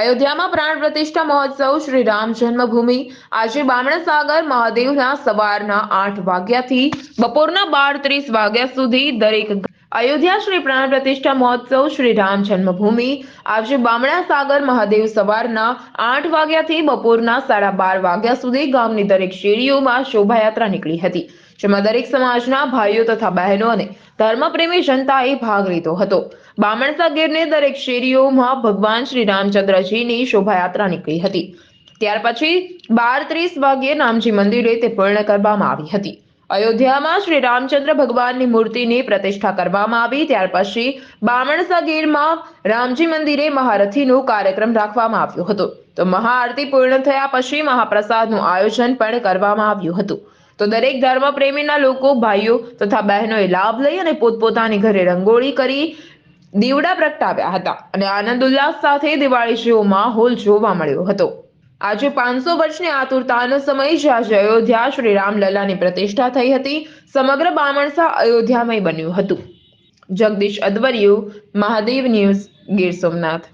અયોધ્યામાં પ્રાણ પ્રતિષ્ઠા મહોત્સવ શ્રી રામ જન્મભૂમિ. આજે બામણા મહાદેવના સવારના આઠ વાગ્યાથી બપોરના બાર ત્રીસ વાગ્યા સુધી દરેક અયોધ્યા શ્રી પ્રાણ પ્રતિષ્ઠા મહોત્સવ શ્રી રામ જન્મભૂમિ. આજે બામણા સાગર મહાદેવ સવારના આઠ વાગ્યાથી બપોરના સાડા બાર વાગ્યા સુધી ગામની દરેક શેરીઓમાં શોભાયાત્રા નીકળી હતી. જેમાં દરેક સમાજના ભાઈઓ તથા બહેનો અને ધર્મપ્રેમી જનતાએ ભાગ લીધો હતો. બામણસા ગીરને દરેક શેરીઓમાં ભગવાન શ્રી રામચંદ્રજીની શોભાયાત્રા નીકળી હતી. ત્યાર પછી બાર ત્રીસ વાગ્યે નામજી મંદિરે તે પૂર્ણ કરવામાં આવી હતી. અયોધ્યામાં શ્રી રામચંદ્ર ભગવાનની મૂર્તિની પ્રતિષ્ઠા કરવામાં આવી. ત્યાર પછી બામણસા ગીરમાં રામજી મંદિરે મહારથીનો કાર્યક્રમ રાખવામાં આવ્યો હતો. તો મહાઆરતી પૂર્ણ થયા પછી મહાપ્રસાદનું આયોજન પણ કરવામાં આવ્યું હતું. તો દરેક ધર્મ પ્રેમીના લોકો, ભાઈઓ તથા બહેનોએ લાભ લઈ અને પોતપોતાની ઘરે રંગોળી કરી દીવડા પ્રગટાવ્યા હતા અને આનંદ ઉલ્લાસ સાથે દિવાળી જેવો માહોલ જોવા મળ્યો હતો. આજે પાંચસો વર્ષની આતુરતાનો સમય જ્યાં અયોધ્યા શ્રી રામલલાની પ્રતિષ્ઠા થઈ હતી. સમગ્ર બામણસા અયોધ્યામય બન્યું હતું. જગદીશ અદવરિયું, મહાદેવ ન્યૂઝ ગીર સોમનાથ.